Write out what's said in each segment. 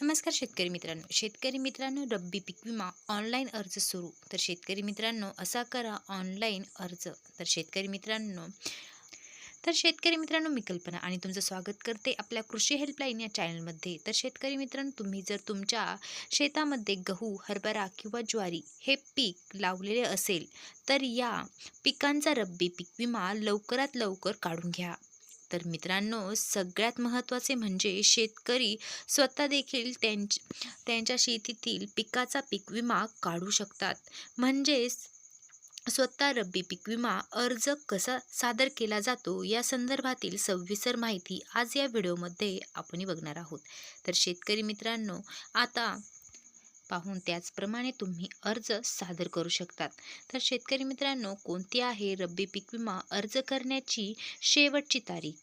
नमस्कार शेतकरी मित्रांनो. शेतकरी मित्रांनो रब्बी पीक विमा ऑनलाईन अर्ज सुरू. तर शेतकरी मित्रांनो असा करा ऑनलाईन अर्ज. तर शेतकरी मित्रांनो तर शेतकरी मित्रांनो मी कल्पना आणि तुमचं स्वागत करते आपल्या कृषी हेल्पलाईन या चॅनलमध्ये. तर शेतकरी मित्रांनो तुम्ही जर तुमच्या शेतामध्ये गहू हरभरा किंवा ज्वारी हे पीक लावलेले असेल तर या पिकांचा रब्बी पीक विमा लवकरात लवकर काढून घ्या. तर मित्रांनो सगळ्यात महत्त्वाचे म्हणजे शेतकरी स्वतः देखील त्यांच त्यांच्या शेतीतील पिकाचा पीक विमा काढू शकतात. म्हणजेच स्वतः रब्बी पीक विमा अर्ज कसा सादर केला जातो या संदर्भातील सविस्तर माहिती आज या व्हिडिओमध्ये आपण बघणार आहोत. तर शेतकरी मित्रांनो आता पाहून त्याचप्रमाणे तुम्ही अर्ज सादर करू शकतात. तर शेतकरी मित्रांनो कोणती आहे रब्बी पीक विमा अर्ज करण्याची शेवटची तारीख?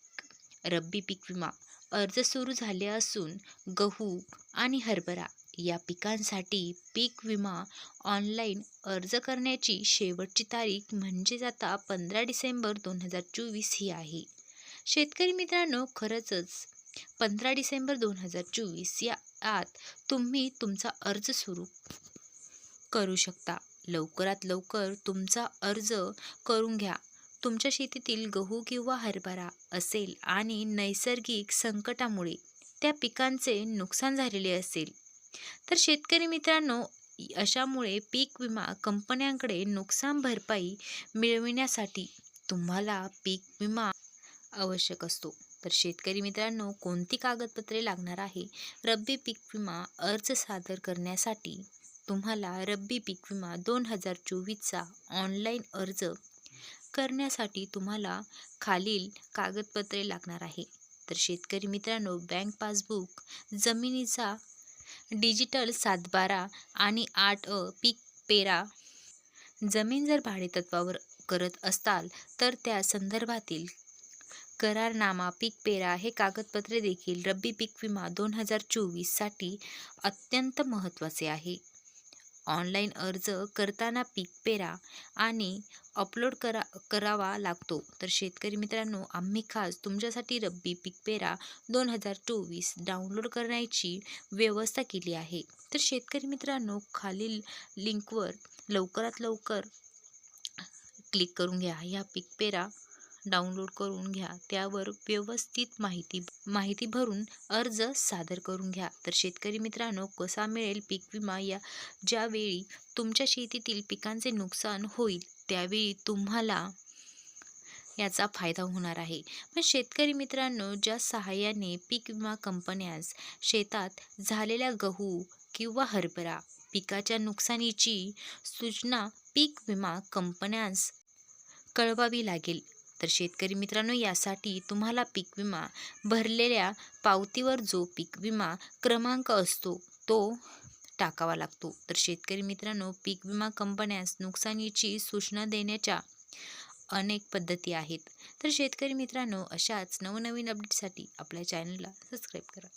रब्बी पीक विमा अर्ज सुरू झाले असून गहू आणि हरभरा या पिकांसाठी पीक विमा ऑनलाईन अर्ज करण्याची शेवटची तारीख म्हणजेच आता पंधरा डिसेंबर दोन हजार चोवीस ही आहे. शेतकरी मित्रांनो खरंचच पंधरा डिसेंबर दोन हजार चोवीस या आत तुम्ही तुमचा अर्ज सुरू करू शकता. लवकरात लवकर तुमचा अर्ज करून घ्या. तुमच्या शेतीतील गहू किंवा हरभरा असेल आणि नैसर्गिक संकटामुळे त्या पिकांचे नुकसान झालेले असेल. तर शेतकरी मित्रांनो अशामुळे पीक विमा कंपन्यांकडे नुकसान भरपाई मिळविण्यासाठी तुम्हाला पीक विमा आवश्यक असतो. तर शेतकरी मित्रांनो कोणती कागदपत्रे लागणार आहे? रब्बी पीक विमा अर्ज सादर करण्यासाठी तुम्हाला रब्बी पीक विमा दोन हजार चोवीसचा ऑनलाईन अर्ज करण्यासाठी तुम्हाला खालील कागदपत्रे लागणार आहे. तर शेतकरी मित्रांनो बँक पासबुक जमिनीचा डिजिटल सातबारा आणि आठ अ पीक पेरा जमीन जर भाडेतत्वावर करत असाल तर त्या संदर्भातील करारनामा पीक पेरा हे कागदपत्रे देखील रब्बी पीक विमा दोन हजार चोवीससाठी अत्यंत महत्त्वाचे आहे. ऑनलाईन अर्ज करताना पीक पेरा आणि अपलोड करा करावा लागतो. तर शेतकरी मित्रांनो आम्ही खास तुमच्यासाठी रब्बी पीक पेरा दोन हजार चोवीस डाउनलोड करण्याची व्यवस्था केली आहे. तर शेतकरी मित्रांनो खालील लिंकवर लवकरात लवकर क्लिक करून घ्या. ह्या पीक पेरा डाउनलोड करून घ्या. त्यावर व्यवस्थित माहिती माहिती भरून अर्ज सादर करून घ्या. तर शेतकरी मित्रांनो कसा मिळेल पीक विमा या ज्यावेळी तुमच्या शेतीतील पिकांचे नुकसान होईल त्यावेळी तुम्हाला याचा फायदा होणार आहे. पण शेतकरी मित्रांनो ज्या सहाय्याने पीक विमा कंपन्यास शेतात झालेल्या गहू किंवा हरभरा पिकाच्या नुकसानीची सूचना पीक विमा कंपन्यांस कळवावी लागेल. तर शेतकरी मित्रांनो यासाठी तुम्हाला पीक विमा भरलेल्या पावतीवर जो पीक विमा क्रमांक असतो तो टाकावा लागतो. तर शेतकरी मित्रांनो पीक विमा कंपन्यास नुकसानीची सूचना देण्याच्या अनेक पद्धती आहेत. तर शेतकरी मित्रांनो अशाच नवनवीन अपडेटसाठी आपल्या चॅनलला सबस्क्राईब करा.